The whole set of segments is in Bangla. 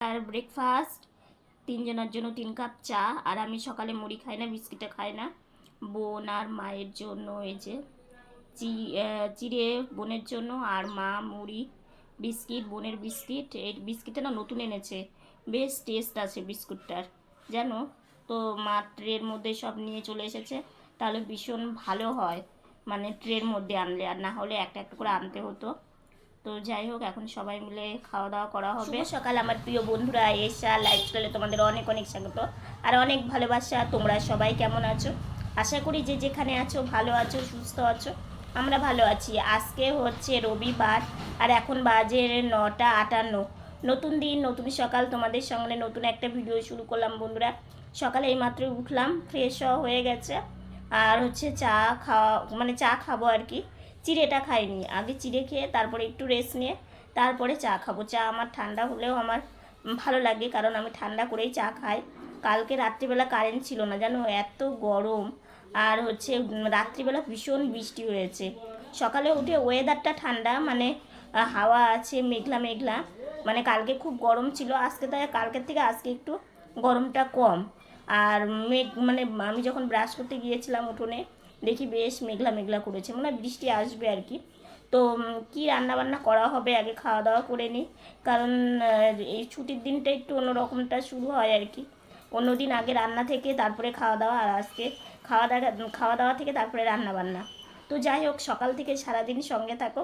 আর ব্রেকফাস্ট তিনজনের জন্য তিন কাপ চা, আর আমি সকালে মুড়ি খাই না বিস্কিটটা খাই না। বোন আর মায়ের জন্য এই যে চিড়ে বোনের জন্য, আর মা মুড়ি, বিস্কিট, বোনের বিস্কিট। এই বিস্কিটটা না নতুন এনেছে, বেশ টেস্ট আছে বিস্কুটটার, জানো? তো মা ট্রের মধ্যে সব নিয়ে চলে এসেছে, তাহলে ভীষণ ভালো হয় মানে ট্রের মধ্যে আনলে, আর না হলে একটা একটা করে আনতে হতো। তো যাই হোক, এখন সবাই মিলে খাওয়া দাওয়া করা হবে। সকাল আমার প্রিয় বন্ধুরা, এসা লাইফস্টাইলে তোমাদের অনেক অনেক স্বাগত। আর অনেক ভালোবাসা, তোমরা সবাই কেমন আছো? আশা করি যে যেখানে আছো, ভালো আছো, সুস্থ আছো, আমরা ভালো আছি। আজকে হচ্ছে রবিবার, আর এখন বাজে নটা আটান্ন। নতুন দিন, নতুন সকাল, তোমাদের সঙ্গে নতুন একটা ভিডিও শুরু করলাম বন্ধুরা। সকালে এই এইমাত্র উঠলাম ফ্রেশ হয়ে গেছে। আর হচ্ছে চা খাওয়া মানে চা খাব আর কি। চিড়েটা খাইনি। আগে চিড়ে খেয়ে তারপরে একটু রেস্ট নিয়ে তারপরে চা খাব। চা আমার ঠান্ডা হলেও আমার ভালো লাগে কারণ আমি ঠান্ডা করেই চা খাই। কালকে রাত্রিবেলা কারেন্ট ছিল না, জানো? এত গরম। আর হচ্ছে রাত্রিবেলা ভীষণ বৃষ্টি হয়েছে। সকালে উঠে ওয়েদারটা ঠান্ডা মানে হাওয়া আছে, মেঘলা মেঘলা। মানে কালকে খুব গরম ছিল। আজকে তাই কালকের থেকে আজকে একটু গরমটা কম। আর মেঘ মানে আমি যখন ব্রাশ করতে গিয়েছিলাম উঠোনে দেখি বেশ মেঘলা মেঘলা করেছে, মনে হয় বৃষ্টি আসবে আর কি। তো কি রান্না বান্না করা হবে? আগে খাওয়া দাওয়া করে নিই কারণ এই ছুটির দিনটা একটু অন্যরকমটা শুরু হয় আর কি। অন্যদিন আগে রান্না থেকে, তারপরে খাওয়া দাওয়া আর আজকে খাওয়া দাওয়া খাওয়া দাওয়া থেকে তারপরে রান্না বান্না তো যাই হোক, সকাল থেকে সারাদিন সঙ্গে থাকো।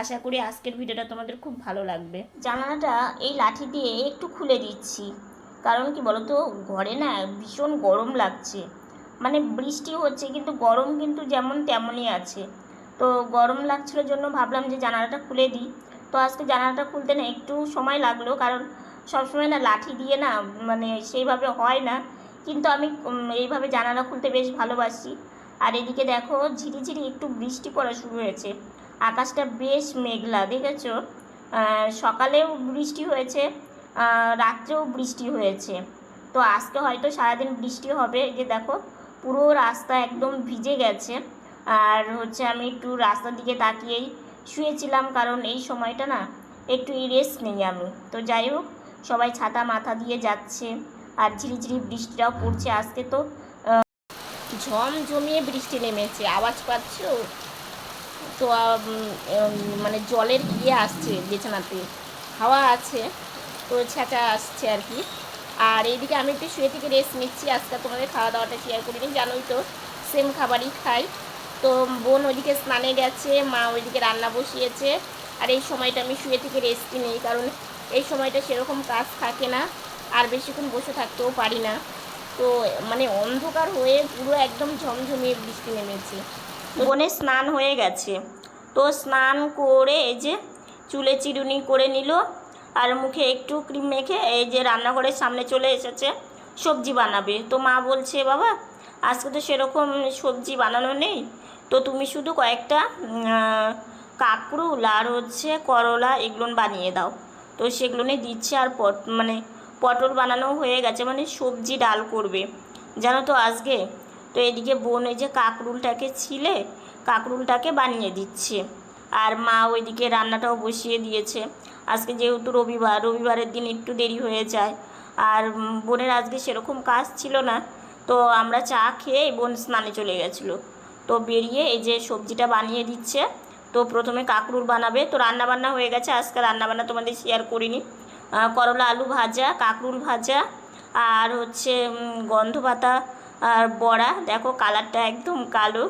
আশা করি আজকের ভিডিওটা তোমাদের খুব ভালো লাগবে। জানালাটা এই লাঠি দিয়ে একটু খুলে দিচ্ছি। কারণ কি বলতো, ঘরে না ভীষণ গরম লাগছে। মানে বৃষ্টি হচ্ছে, কিন্তু গরম কিন্তু যেমন তেমনই আছে। তো গরম লাগছিল জন্য ভাবলাম যে জানালাটা খুলে দিই। তো আজকে জানালাটা খুলতে না একটু সময় লাগল, কারণ সবসময় না লাঠি দিয়ে না মানে সেইভাবে হয় না। কিন্তু আমি এইভাবে জানালা খুলতে বেশ ভালোবাসি। আর এদিকে দেখো ঝিরিঝিরি একটু বৃষ্টি পড়া শুরু হয়েছে। আকাশটা বেশ মেঘলা, দেখেছ? সকালেও বৃষ্টি হয়েছে রাত্রেও বৃষ্টি হয়েছে। তো আজকে হয়তো সারাদিন বৃষ্টি হবে যে দেখো পুরো রাস্তা একদম ভিজে গেছে। আর হচ্ছে আমি একটু রাস্তার দিকে তাকিয়েই শুয়েছিলাম, কারণ এই সময়টা না একটু রেস্ট নেই আমি। তো যাই হোক, সবাই ছাতা মাথা দিয়ে যাচ্ছে আর ঝিরিঝিরি বৃষ্টিটাও পড়ছে আজকে তো। ঝম জমিয়ে বৃষ্টি নেমেছে, আওয়াজ পাচ্ছ? তো মানে জলের ইয়ে আসছে বিছানাতে, হাওয়া আছে, তো ছ্যাঁচা আসছে আর কি। আর এইদিকে আমি একটু শুয়ে থেকে রেস্ট নিচ্ছি। আজকে তোমাদের খাওয়া দাওয়াটা শেয়ার করিনি জানোই তো সেম খাবারই খাই। তো বোন ওইদিকে স্নানে গেছে, মা ওইদিকে রান্না বসিয়েছে। আর এই সময়টা আমি শুয়ে থেকে রেস্ট নেই, কারণ এই সময়টা সেরকম কাজ থাকে না, আর বেশিক্ষণ বসে থাকতেও পারি না। তো মানে অন্ধকার হয়ে পুরো একদম ঝমঝমিয়ে বৃষ্টি নেমেছে। বোনের স্নান হয়ে গেছে। তো স্নান করে এই যে চুলে চিরুনি করে নিল আর মুখে একটু ক্রিম মেখে এই যে রান্নাঘরের সামনে চলে এসেছে, সবজি বানাবে। তো মা বলছে, বাবা, আজকে তো সেরকম সবজি বানানো নেই। তো তুমি শুধু কয়েকটা কাঁকরুল আর হচ্ছে করলা এগুলো বানিয়ে দাও। তো সেগুলো নিয়ে দিচ্ছে আর পট মানে পটল বানানো হয়ে গেছে মানে সবজি ডাল করবে। জানো তো আজকে, তো এদিকে বোন ওই যে কাঁকরুলটাকে ছিলে, কাঁকরুলটাকে বানিয়ে দিচ্ছে। আর মা ওইদিকে রান্নাটাও বসিয়ে দিয়েছে। আজকে যেহেতু রবিবার, রবিবারের দিন একটু দেরি হয়ে যায়। আর বোনের আজকে সেরকম কাজ ছিল না, তো আমরা চা খেয়ে বোন স্নানে চলে গেছিল। তো বেরিয়ে এই যে সবজিটা বানিয়ে দিচ্ছে, তো প্রথমে কাঁকরুল বানাবে। তো রান্না বান্না হয়ে গেছে, আজকে রান্না বান্না তোমাদের শেয়ার করিনি। করলা, আলু ভাজা, কাঁকরুল ভাজা, আর হচ্ছে গন্ধ পাতা আর বড়া। দেখো কালারটা একদম কালো।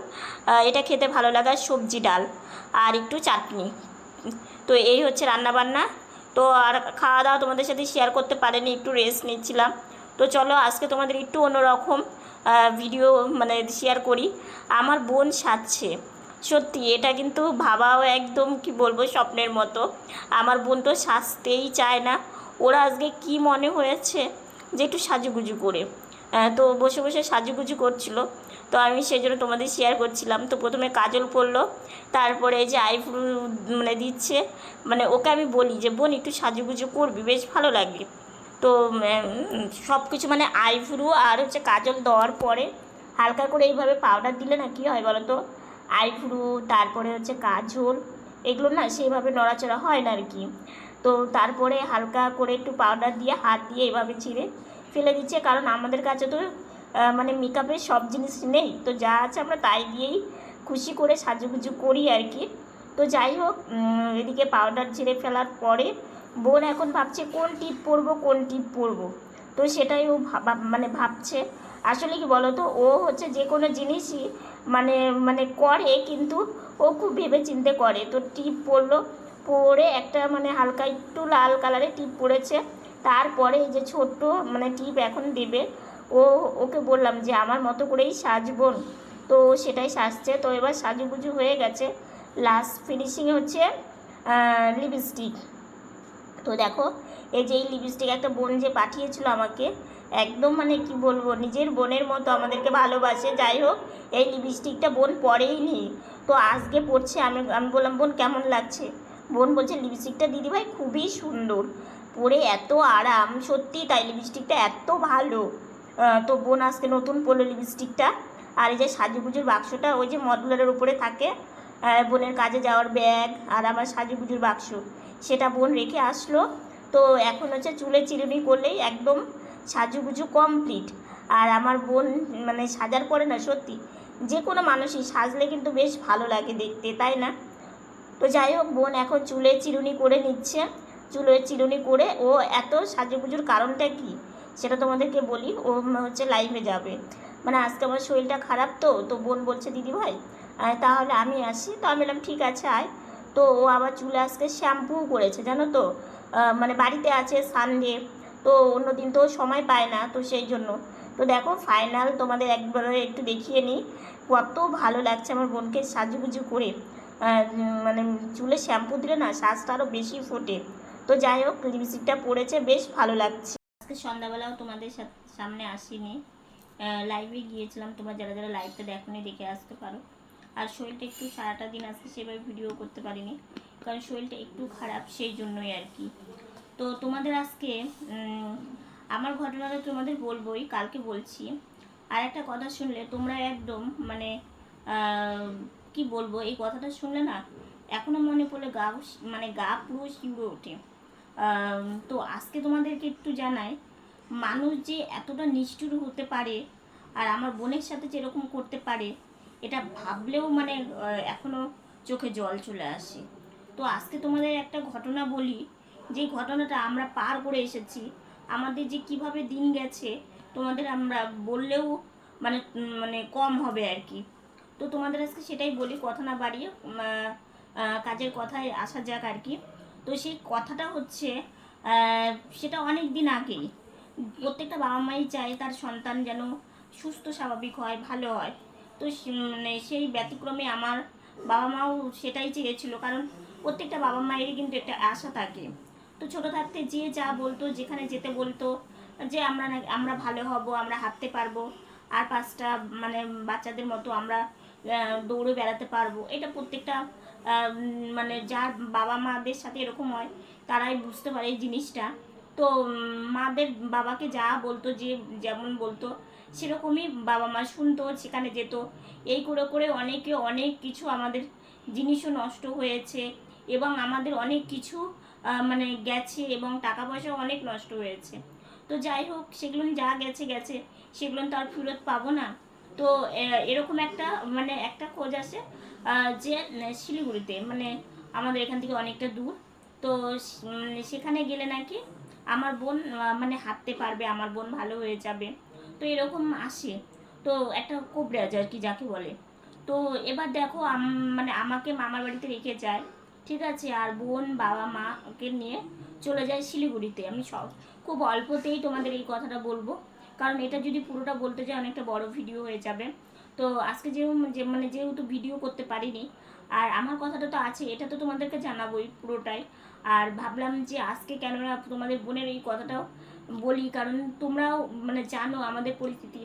এটা খেতে ভালো লাগার সবজি ডাল। আর একটু চাটনি। তো এই হচ্ছে রান্না বান্না তো আর খাওয়া দাওয়া তোমাদের সাথে শেয়ার করতে পারিনি, একটু রেস্ট নিচ্ছিলাম। তো চলো আজকে তোমাদের একটু অন্যরকম ভিডিও মানে শেয়ার করি। আমার বোন সাজছে। সত্যি, এটা কিন্তু ভাবাও একদম কি বলব, স্বপ্নের মতো। আমার বোন তো সাজতেই চায় না। ওরা আজকে কি মনে হয়েছে যে একটু সাজুগুজু করে। তো বসে বসে সাজুগুজু করছিল। তো আমি সেই জন্য তোমাদের শেয়ার করছিলাম। তো প্রথমে কাজল পরলো তারপরে এই যে আইব্রু মানে দিচ্ছে মানে ওকে আমি বলি যে, বোন, একটু সাজুগুজু করবি, বেশ ভালো লাগবে। তো সব কিছু মানে আইব্রু আর হচ্ছে কাজল দেওয়ার পরে হালকা করে এইভাবে পাউডার দিলে না কী হয় বলো তো আইব্রু তারপরে হচ্ছে কাজল, এগুলো না সেইভাবে নড়াচড়া হয় না আর কি তো তারপরে হালকা করে একটু পাউডার দিয়ে হাত দিয়ে এভাবে ছিঁড়ে ফেলে দিচ্ছে। কারণ আমাদের কাছে তো মানে মেকআপের সব জিনিস নেই। তো যা আছে আমরা তাই দিয়েই খুশি করে সাজুগুজু করি আর কি। তো যাই হোক এদিকে পাউডার ছিঁড়ে ফেলার পরে বোন এখন ভাবছে কোন টিপ পরবো, কোন টিপ পরবো। তো সেটাই ও মানে ভাবছে। আসলে কি বলতো, ও হচ্ছে যে কোনো জিনিসই মানে মানে করে কিন্তু ও খুব ভেবে চিন্তে করে। তো টিপ পরলো, পরে একটা মানে হালকা একটু লাল কালারের টিপ পরেছে। তারপরে এই যে ছোট্ট মানে টিপ এখন দেবে। ও, ওকে বললাম যে আমার মতো করেই সাজবোন তো সেটাই সাজছে। তো এবার সাজুগুজু হয়ে গেছে। লাস্ট ফিনিশিং হচ্ছে লিপস্টিক তো দেখো, এই যে এই লিপস্টিক একটা বোন যে পাঠিয়েছিল আমাকে, একদম মানে কি বলব, নিজের বোনের মতো আমাদেরকে ভালোবাসে। যাই হোক, এই লিপস্টিকটা বোন পরেই নি। তো আজকে পড়ছে আমি আমি বললাম, বোন, কেমন লাগছে? বোন বলছে লিপস্টিকটা দিদিভাই খুবই সুন্দর। পরে এত আরাম, সত্যি তাই লিপস্টিকটা এত ভালো। তো বোন আজকে নতুন পরলো লিপস্টিকটা আর এই যে সাজুগুজুর বাক্সটা, ওই যে মডুলারের উপরে থাকে। বোনের কাজে যাওয়ার ব্যাগ আর আমার সাজুগুজুর বাক্স। সেটা বোন রেখে আসলো। তো এখন হচ্ছে চুলে চিরুনি করলেই একদম সাজুগুজু কমপ্লিট আর আমার বোন মানে সাজার পরে না, সত্যি, যে কোনো মানুষই সাজলে কিন্তু বেশ ভালো লাগে দেখতে, তাই না? তো যাই হোক, বোন এখন চুলে চিরুনি করে নিচ্ছে। চুলের চিরুনি করে ও এত সাজুগুজুর কারণটা কি? সেটা তোমাদেরকে বলি, ও হচ্ছে লাইভে যাবে। মানে আজকে আমার শরীরটা খারাপ তো তো বোন বলছে, দিদি ভাই তাহলে আমি আসি। তো আমি বললাম, ঠিক আছে, আয়। তো ও আবার চুলে আজকে শ্যাম্পু করেছে, জানো তো? মানে বাড়িতে আছে সানডে তো অন্য দিন তো সময় পায় না, তো সেই জন্য। তো দেখো ফাইনাল তোমাদের একবার একটু দেখিয়ে নিই। কত ভালো লাগছে আমার বোনকে সাজুগুজু করে। মানে চুলে শ্যাম্পু দিলে না শ্বাসটা আরও বেশি ফোটে। তো যাই হোক লিপস্টিকটা পরেছে, বেশ ভালো লাগছে। আজকে সন্ধ্যাবেলাও তোমাদের সামনে আসিনি। লাইভে গিয়েছিলাম তোমরা যারা যারা লাইভটা দেখোনি দেখে আসতে পারো। আর শরীরটা একটু সারাটা দিন আজকে সেভাবে ভিডিও করতে পারিনি। কারণ শরীরটা একটু খারাপ সেই জন্যই আর কি। তো তোমাদের আজকে আমার ঘটনাটা তোমাদের বলবোই, কালকে বলছি। আর একটা কথা শুনলে তোমরা একদম মানে কি বলব, এই কথাটা শুনলে না এখনও মনে পড়লে গা মানে গা পুরো শিউরে ওঠে। তো আজকে তোমাদেরকে একটু জানাই মানুষ যে এতটা নিষ্ঠুর হতে পারে আর আমার বোনের সাথে যেরকম করতে পারে এটা ভাবলেও মানে আহ, এখনও চোখে জল চলে আসে। তো আজকে তোমাদের একটা ঘটনা বলি যে ঘটনাটা আমরা পার করে এসেছি আমাদের যে কীভাবে দিন গেছে তোমাদের আমরা বললেও মানে মানে কম হবে আর কি। তো তোমাদের আজকে সেটাই বলি কথা না বাড়িয়ে কাজের কথায় আসা যাক আর কি। তো সেই কথাটা হচ্ছে সেটা অনেক দিন আগেই প্রত্যেকটা বাবা মাই চায় তার সন্তান যেন সুস্থ, স্বাভাবিক হয়, ভালো হয়। তো মানে সেই ব্যতিক্রমে আমার বাবা মাও সেটাই চেয়েছিল, কারণ প্রত্যেকটা বাবা মায়েরই কিন্তু একটা আশা থাকে। তো ছোট থাকতে যে যা বলতো, যেখানে যেতে বলতো, যে আমরা আমরা ভালো হব, আমরা হাঁটতে পারব, আর পাঁচটা মানে বাচ্চাদের মতো আমরা দৌড়ে বেড়াতে পারব, এটা প্রত্যেকটা মানে যার বাবা মাদের সাথে এরকম হয়, তারাই বুঝতে পারে এই জিনিসটা। তো মাদের বাবাকে যা বলতো, যে যেমন বলতো, সেরকমই বাবা মা শুনতো, সেখানে যেত। এই করে করে অনেকে অনেক কিছু আমাদের জিনিসও নষ্ট হয়েছে এবং আমাদের অনেক কিছু মানে গেছে এবং টাকা পয়সাও অনেক নষ্ট হয়েছে। তো যাই হোক, সেগুলো যা গেছে গেছে, সেগুলো তো আর ফেরত পাবো না। তো এরকম একটা মানে একটা খোঁজ আসে। যে শিলিগুড়িতে মানে আমাদের এখান থেকে অনেকটা দূর। তো সেখানে গেলে নাকি আমার বোন মানে হাঁটতে পারবে, আমার বোন ভালো হয়ে যাবে। তো এরকম আসে। তো একটা কোবরাজ আর কি, যাকে বলে। তো এবার দেখো মানে আমাকে মামার বাড়িতে রেখে যায়। ঠিক আছে, আর বোন, বাবা মাকে নিয়ে চলে যায় শিলিগুড়িতে। আমি সব, খুব অল্পতেই তোমাদের এই কথাটা বলব। কারণ এটা যদি পুরোটা বলতে যাই, অনেকটা বড় ভিডিও হয়ে যাবে। তো আজকে যে মানে যেহেতু ভিডিও করতে পারিনি, আর আমার কথাটা তো আছে, এটা তো তোমাদেরকে জানাবোই পুরোটাই। আর ভাবলাম যে আজকে কেন না তোমাদের বোনের এই কথাটাও বলি, কারণ তোমরাও মানে জানো আমাদের পরিস্থিতি।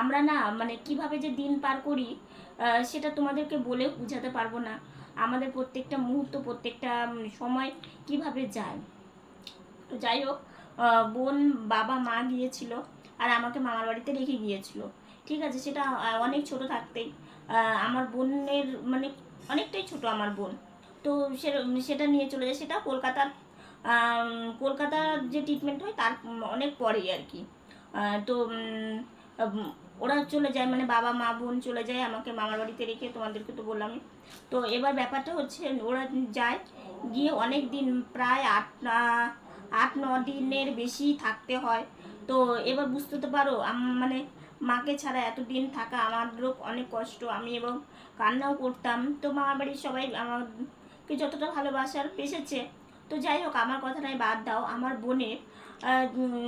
আমরা না মানে কীভাবে যে দিন পার করি সেটা তোমাদেরকে বলেও বোঝাতে পারব না। আমাদের প্রত্যেকটা মুহূর্ত, প্রত্যেকটা সময় কীভাবে যায়। তো যাই হোক বোন বাবা মা গিয়েছিল, আর আমাকে মামার বাড়িতে রেখে গিয়েছিল। ঠিক আছে, সেটা অনেক ছোট থাকতেই আমার বোনের মানে অনেকটাই ছোট আমার বোন। তো সে- সেটা নিয়ে চলে যায়, সেটা কলকাতার কলকাতার যে ট্রিটমেন্ট হয়, তার অনেক পরেই আর কি। তো ওরা চলে যায় মানে বাবা, মা, বোন চলে যায়, আমাকে মামার বাড়িতে রেখে, তোমাদেরকে তো বললামই তো এবার ব্যাপারটা হচ্ছে, ওরা যায়, গিয়ে অনেক দিন, প্রায় আট আট, ন দিনের বেশি থাকতে হয়। তো এবার বুঝতে তো পারো মানে মাকে ছাড়া এতদিন থাকা আমাদেরও অনেক কষ্ট। আমি এবং কান্নাও করতাম। তো মামার বাড়ির সবাই আমাকে যতটা ভালোবাসার পেশেছে। তো যাই হোক, আমার কথাটাই বাদ দাও। আমার বোনের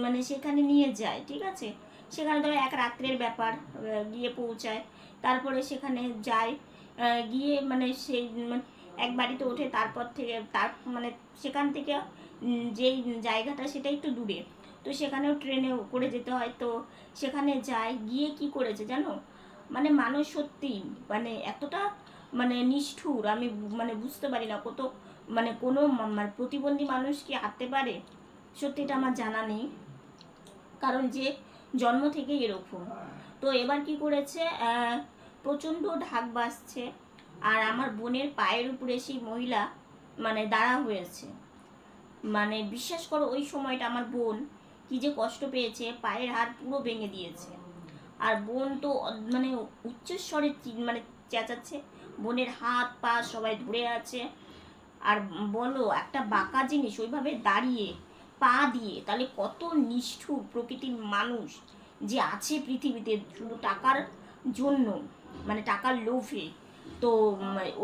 মানে সেখানে নিয়ে যায়, ঠিক আছে? সেখানে ধরো এক রাত্রের ব্যাপার গিয়ে পৌঁছায়। তারপরে সেখানে যায় গিয়ে মানে সেই মানে এক বাড়িতে ওঠে। তারপর থেকে তার মানে সেখান থেকে যেই জায়গাটা সেটা একটু দূরে। তো সেখানেও ট্রেনে করে যেতে হয়। তো সেখানে যায়, গিয়ে কি করেছে জানো? মানে মানুষ সত্যি মানে এতটা মানে নিষ্ঠুর, আমি মানে বুঝতে পারি না কত মানে কোনো মানে প্রতিবন্ধী মানুষ কি হাঁটতে পারে? সত্যি এটা আমার জানা নেই। কারণ যে জন্ম থেকে এরকম। তো এবার কি করেছে? প্রচণ্ড ঢাক বাজছে আর আমার বোনের পায়ের উপরে সেই মহিলা মানে দাঁড়া হয়েছে। মানে বিশ্বাস করো ওই সময়টা আমার বোন কি যে কষ্ট পেয়েছে, পায়ের হাড় পুরো ভেঙে দিয়েছে। আর বোন তো মানে উচ্চস্বরে মানে চেঁচাচ্ছে, বোনের হাত পা সবাই ধরে আছে। আর বলো, একটা বাঁকা জিনিস ওইভাবে দাঁড়িয়ে, পা দিয়ে, তাহলে কত নিষ্ঠুর প্রকৃতির মানুষ যে আছে পৃথিবীতে শুধু টাকার জন্য মানে টাকার লোভে। তো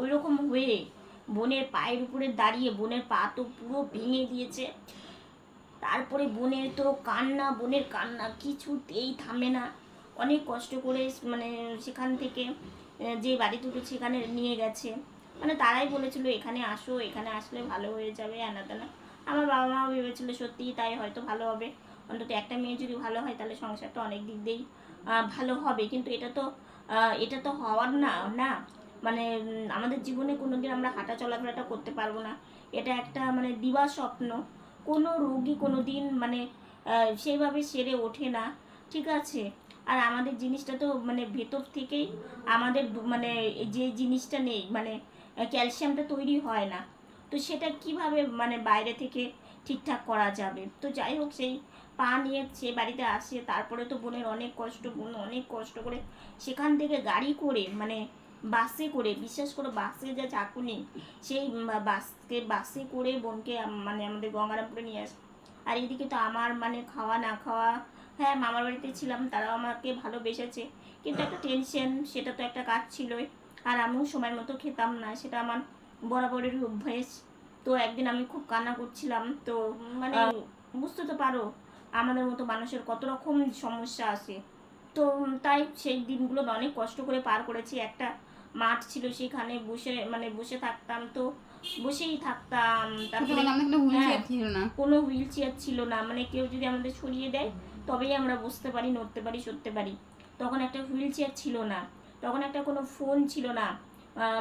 ওই রকম হয়ে বোনের পায়ের উপরে দাঁড়িয়ে, বোনের পা তো পুরো ভেঙে দিয়েছে। তারপরে বোনের তো কান্না, বোনের কান্না কিছুতেই থামে না। অনেক কষ্ট করে মানে সেখান থেকে যে বাড়ি দুটো সেখানে নিয়ে গেছে। মানে তারাই বলেছিল, এখানে আসো, এখানে আসলে ভালো হয়ে যাবে, আনা তেনা আমার বাবা মাও ভেবেছিল, সত্যিই তাই হয়তো ভালো হবে। অন্তত একটা মেয়ে যদি ভালো হয়, তাহলে সংসারটা অনেক দিক দিয়েই ভালো হবে। কিন্তু এটা তো এটা তো হওয়ার না না। মানে আমাদের জীবনে কোনোদিন আমরা হাঁটা চলাফেরাটা করতে পারব না। এটা একটা মানে দিবা স্বপ্ন কোনো রোগী কোনো দিন মানে সেইভাবে সেরে ওঠে না, ঠিক আছে? আর আমাদের জিনিসটা তো মানে ভেতর থেকেই আমাদের মানে যে জিনিসটা নেই মানে ক্যালসিয়ামটা তৈরি হয় না। তো সেটা কীভাবে মানে বাইরে থেকে ঠিকঠাক করা যাবে? তো যাই হোক, সেই পা নিয়ে সে বাড়িতে আসে, তারপরে তো বোনের অনেক কষ্ট, বোন অনেক কষ্ট করে সেখান থেকে গাড়ি করে মানে বাসে করে বিশ্বাস করে বাসে যা চাকুনি সেই বাসকে বাসে করে বোনকে মানে আমাদের গঙ্গারামপুরে নিয়ে আসে। আর এদিকে তো আমার মানে খাওয়া না খাওয়া হ্যাঁ মামার বাড়িতে ছিলাম তারাও আমাকে ভালোবেসেছে। কিন্তু একটা টেনশন সেটা তো একটা কাজ ছিলই। আর আমিও সময় মতো খেতাম না সেটা আমার বরাবরের অভ্যেস। তো একদিন আমি খুব কান্না করছিলাম তো মানে বুঝতে তো পারো আমাদের মতো মানুষের কত রকম সমস্যা আসে তো তাই সেই দিনগুলো অনেক কষ্ট করে পার করেছি। একটা মাঠ ছিল সেখানে বসে মানে বসে থাকতাম তো বসেই থাকতাম। তারপরে কোনো হুইল হ্যাঁ। চেয়ার ছিল না। মানে কেউ যদি আমাদের ছড়িয়ে দেয় তবেই আমরা বসতে পারি নড়তে পারি সরতে পারি। তখন একটা হুইল চেয়ার ছিল না। তখন একটা কোনো ফোন ছিল না।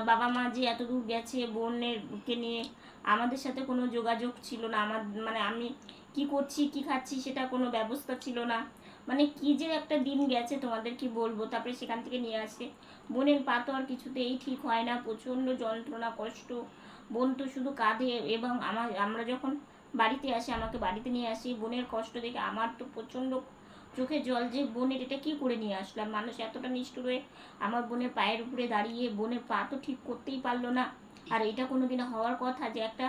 বাবা মা যে এত দূর গেছে বোনেরকে নিয়ে আমাদের সাথে কোনো যোগাযোগ ছিল না। আমার মানে আমি কি করছি কি খাচ্ছি সেটা কোনো ব্যবস্থা ছিল না। মানে কি যে একটা দিন গেছে তোমাদের কি বলব? তারপরে সেখান থেকে নিয়ে আসে। বোনের পা তো আর কিছুতেই ঠিক হয় না, প্রচণ্ড যন্ত্রণা, কষ্ট। বোন তো শুধু কাঁধে এবং আমার আমরা যখন বাড়িতে আসি, আমাকে বাড়িতে নিয়ে আসি, বোনের কষ্ট দেখে আমার তো প্রচণ্ড চোখে জল যে, বোনের এটা কি করে নিয়ে আসলাম? মানুষ এতটা নিষ্ঠুর হয়ে আমার বোনের পায়ের উপরে দাঁড়িয়ে বোনের পা তো ঠিক করতেই পারল না। আর এটা কোনোদিন হওয়ার কথা যে, একটা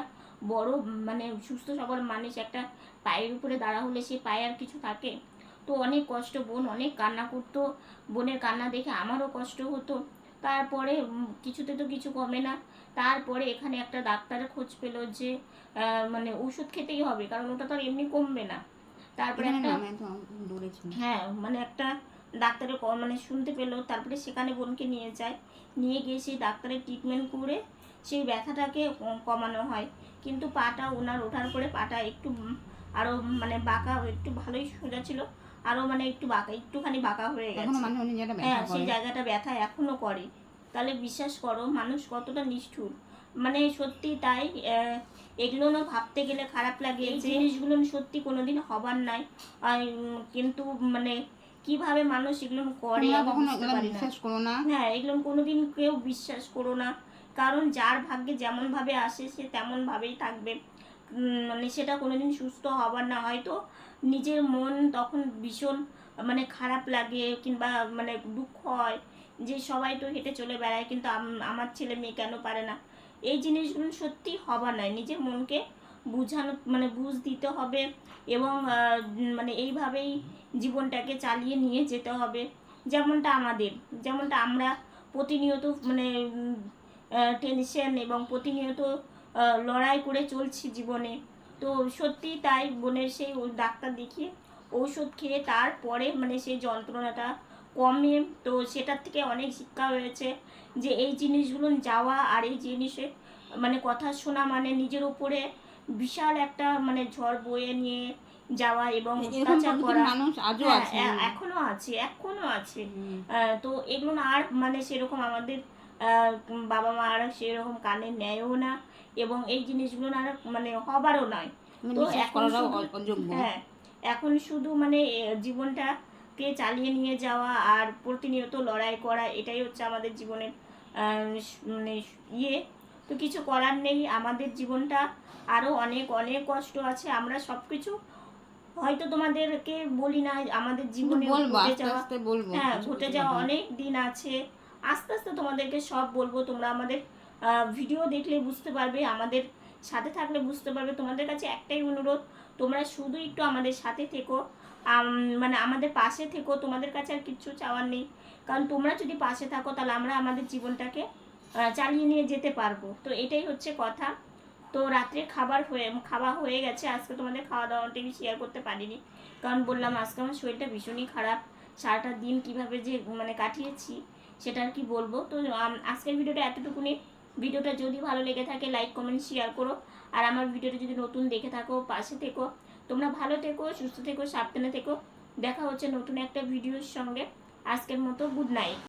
বড় মানে সুস্থ সবল মানুষ একটা পায়ের উপরে দাঁড়া হলে সে পায়ে আর কিছু থাকে? তো অনেক কষ্ট বোন অনেক কান্না করতো। বোনের কান্না দেখে আমারও কষ্ট হতো। তারপরে কিছুতে তো কিছু কমে না। তারপরে এখানে একটা ডাক্তারের খোঁজ পেল যে মানে ওষুধ খেতেই হবে কারণ ওটা তো আর এমনি কমবে না। তারপরে একটা হ্যাঁ মানে একটা ডাক্তারের মানে শুনতে পেল। তারপরে সেখানে বোনকে নিয়ে যায়। নিয়ে গিয়ে সেই ডাক্তারের ট্রিটমেন্ট করে সেই ব্যথাটাকে কমানো হয়। কিন্তু পাটা ওনার ওঠার পরে পাটা একটু আরও মানে বাঁকা একটু ভালোই সোজা ছিল। আরও মানে একটু বাঁকা একটুখানি বাঁকা হয়ে গেছে। হ্যাঁ সেই জায়গাটা ব্যথা এখনও করে। তাহলে বিশ্বাস করো মানুষ কতটা নিষ্ঠুর। মানে সত্যি তাই এগুলো না ভাবতে গেলে খারাপ লাগে। এই জিনিসগুলো সত্যি কোনোদিন হবার নাই। কিন্তু মানে কীভাবে মানুষ এগুলো করে বিশ্বাস করো না? হ্যাঁ এগুলো কোনোদিন কেউ বিশ্বাস করো না। কারণ যার ভাগ্যে যেমন ভাবে আসে সে তেমন ভাবেই থাকবে। মানে সেটা কোনোদিন সুস্থ হবার না, হয়তো নিজের মন তখন ভীষণ মানে খারাপ লাগে কিংবা মানে দুঃখ হয় যে সবাই তো হেঁটে চলে বেড়ায়, কিন্তু আমার ছেলে মেয়ে কেন পারে না? এই জিনিসগুলো সত্যি হবার নয়। নিজের মনকে বুঝানো মানে বুঝ দিতে হবে এবং মানে এইভাবেই জীবনটাকে চালিয়ে নিয়ে যেতে হবে। যেমনটা আমাদের, যেমনটা আমরা প্রতিনিয়ত মানে টেনশন এবং প্রতিনিয়ত লড়াই করে চলছি জীবনে। তো সত্যি তাই বোনের সেই ডাক্তার দেখিয়ে ঔষধ খেয়ে তারপরে মানে সেই যন্ত্রণাটা কমে। তো সেটার থেকে অনেক শিক্ষা হয়েছে যে এই জিনিসগুলো যাওয়া আর এই জিনিসে মানে কথা শোনা মানে নিজের উপরে বিশাল একটা মানে ঝড় বয়ে নিয়ে যাওয়া এবং অত্যাচার করা। হ্যাঁ, এখনও আছে এখনও আছে। তো এগুলো আর মানে সেরকম আমাদের বাবা মারা সেরকম কানে নেয়ও না। এবং এই জিনিসগুলো না আর মানে হবারও নয়। মানে তো এখন হ্যাঁ এখন শুধু মানে জীবনটাকে চালিয়ে নিয়ে যাওয়া আর প্রতিনিয়ত লড়াই করা এটাই হচ্ছে আমাদের জীবনের মানে ইয়ে। তো কিছু করার নেই আমাদের জীবনটা আরও অনেক অনেক কষ্ট আছে। আমরা সব কিছু হয়তো তোমাদেরকে বলি না আমাদের জীবনে ঘটে যাওয়া হ্যাঁ ঘটে যাওয়া অনেক দিন আছে। আস্তে আস্তে তোমাদেরকে সব বলব তোমরা আমাদের ভিডিও দেখলে বুঝতে পারবে, আমাদের সাথে থাকলে বুঝতে পারবে। তোমাদের কাছে একটাই অনুরোধ, তোমরা শুধু একটু আমাদের সাথে থেকো মানে আমাদের পাশে থেকো, তোমাদের কাছে আর কিচ্ছু চাওয়ার নেই। কারণ তোমরা যদি পাশে থাকো, তাহলে আমরা আমাদের জীবনটাকে চালিয়ে নিয়ে যেতে পারব। তো এটাই হচ্ছে কথা। তো রাত্রে খাবার হয়ে, খাওয়া হয়ে গেছে। আজকে তোমাদের খাওয়া দাওয়াটা আমি শেয়ার করতে পারিনি। কারণ বললাম, আজকে আমার শরীরটা ভীষণই খারাপ। সারাটা দিন কীভাবে যে মানে কাটিয়েছি, সেটা আর কি বলব। তো আজকের ভিডিওটা এতটুকুনি। ভিডিওটা যদি ভালো লেগে থাকে লাইক কমেন্ট শেয়ার করো। আর আমার ভিডিওটা যদি নতুন দেখে থাকো, পাশে থেকো। তোমরা ভালো থেকো, সুস্থ থেকো, সাবধানে থেকো। দেখা হচ্ছে নতুন একটা ভিডিওর সঙ্গে। আজকের মতো গুড নাইট